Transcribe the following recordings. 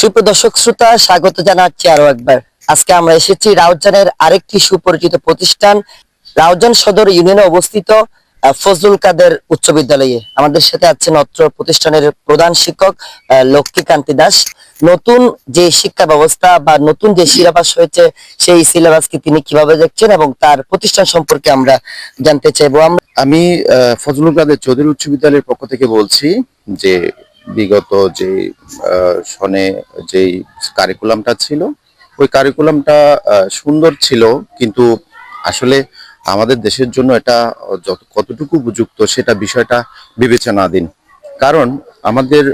সুপ্রদর্শক শ্রোতা, স্বাগত জানাচ্ছি আরও একবার। আজকে আমরা এসেছি রাউজানের আরেকটি সুপরিচিত প্রতিষ্ঠান, রাউজান সদর ইউনিয়নে অবস্থিত ফজলুল কাদের উচ্চ বিদ্যালয়ে। আমাদের সাথে আছেন অত্র প্রতিষ্ঠানের প্রধান শিক্ষক লক্ষ্মীকান্তি দাস। নতুন যে শিক্ষা ব্যবস্থা বা নতুন যে সিলেবাস হয়েছে, সেই সিলেবাসকে তিনি কীভাবে দেখছেন এবং তার প্রতিষ্ঠান সম্পর্কে আমরা জানতে চাইব। আমি ফজলুল কাদের চৌধুরী উচ্চ বিদ্যালয়ের পক্ষ থেকে বলছি যে বিগত যে সনে যেই কারিকুলামটা ছিল, ওই কারিকুলামটা সুন্দর ছিল, কিন্তু আসলে আমাদের দেশের জন্য এটা যত, কতটুকু উপযুক্ত সেটা বিষয়টা বিবেচনাধীন। কারণ আমাদের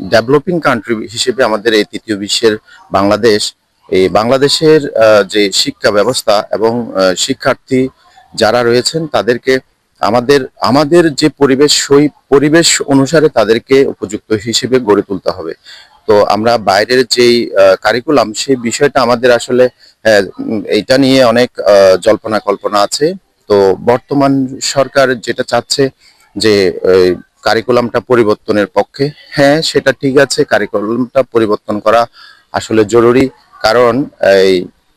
ডেভেলপিং কান্ট্রি হিসেবে আমাদের এই তৃতীয় বিশ্বের বাংলাদেশ, এই বাংলাদেশের যে শিক্ষা ব্যবস্থা এবং শিক্ষার্থী যারা রয়েছেন তাদেরকে আমাদের আমাদের যে পরিবেশ সেই পরিবেশ অনুসারে তাদেরকে উপযুক্ত হিসেবে গড়ে তুলতে হবে। তো আমরা বাইরের যেই কারিকুলাম সেই বিষয়টা আমাদের আসলে উম, এইটা নিয়ে অনেক জল্পনা কল্পনা আছে। তো বর্তমান সরকার যেটা চাচ্ছে যে কারিকুলামটা পরিবর্তনের পক্ষে হ্যাঁ সেটা ঠিক আছে কারিকুলামটা পরিবর্তন করা আসলে জরুরি। কারণ এই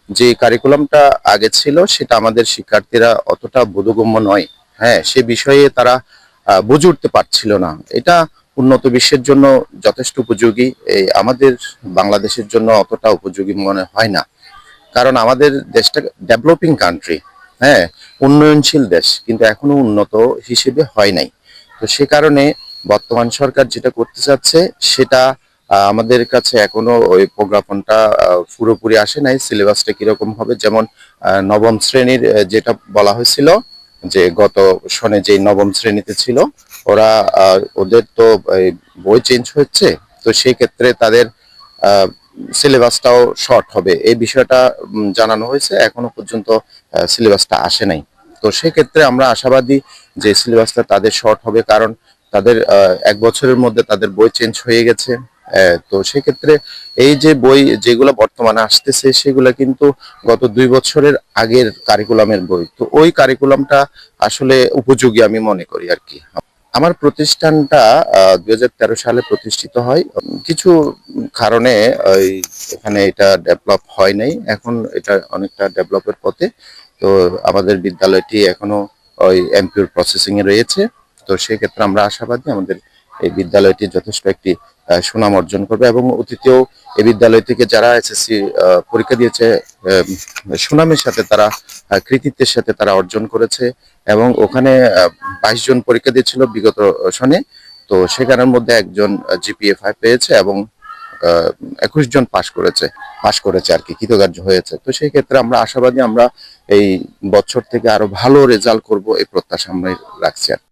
যে কারিকুলামটা আগে ছিল সেটা আমাদের শিক্ষার্থীরা অতটা বোধগম্য নয়। হ্যাঁ সে বিষয়ে তারা বুঝে উঠতে পারছিল না। এটা উন্নত বিশ্বের জন্য যথেষ্ট উপযোগী। এই আমাদের বাংলাদেশের জন্য অতটা উপযোগী মনে হয় না। কারণ আমাদের দেশটা ডেভেলপিং কান্ট্রি হ্যাঁ উন্নয়নশীল দেশ, কিন্তু এখনও উন্নত হিসেবে হয় নাই। তো সে কারণে বর্তমান সরকার যেটা করতে চাচ্ছে, সেটা আমাদের কাছে এখনও ওই প্রজ্ঞাপনটা পুরোপুরি আসে নাই। সিলেবাসটা কীরকম হবে? যেমন নবম শ্রেণির যেটা বলা হয়েছিল যে গত সনে যে নবম শ্রেণীতে ছিল, ওরা ওদের তো বই চেঞ্জ হচ্ছে তো সেই ক্ষেত্রে তাদের সিলেবাসটাও শর্ট হবে। এই বিষয়টা জানানো হয়েছে, এখনও পর্যন্ত সিলেবাসটা আসে নাই। তো সেক্ষেত্রে আমরা আশাবাদী যে সিলেবাসটা তাদের শর্ট হবে, কারণ তাদের এক বছরের মধ্যে তাদের বই চেঞ্জ হয়ে গেছে। তো সেক্ষেত্রে এই যে বই যেগুলো বর্তমানে আসতেছে, সেগুলো কিন্তু গত দুই বছরের আগের কারিকুলামের বই। তো ওই কারিকুলামটা আসলে উপযোগী আমি মনে করি আর কি। আমার প্রতিষ্ঠানটা দুই সালে প্রতিষ্ঠিত হয়। কিছু কারণে, ওই, এখানে এটা ডেভেলপ হয় নাই। এখন এটা অনেকটা ডেভেলপের পথে। তো আমাদের বিদ্যালয়টি এখনও ওই এমপিওর প্রসেসিং এ রয়েছে। তো সেক্ষেত্রে আমরা আশাবাদী, আমাদের এই বিদ্যালয়টি যথেষ্ট একটি সুনাম অর্জন করবে এবং অতীতেও এই বিদ্যালয় থেকে যারা এসএসসি পরীক্ষা দিয়েছে সুনামের সাথে তারা কৃতিত্বের সাথে তারা অর্জন করেছে এবং ওখানে বাইশ জন পরীক্ষা দিয়েছিল বিগত সনে তো সেখানের মধ্যে একজন জিপিএ ফাইভ পেয়েছে এবং একুশ জন পাশ করেছে পাশ করেছে আর কি, কৃতকার্য হয়েছে তো সেই ক্ষেত্রে আমরা আশাবাদী আমরা এই বছর থেকে আরও ভালো রেজাল্ট করব, এই প্রত্যাশা আমরা রাখছি আর।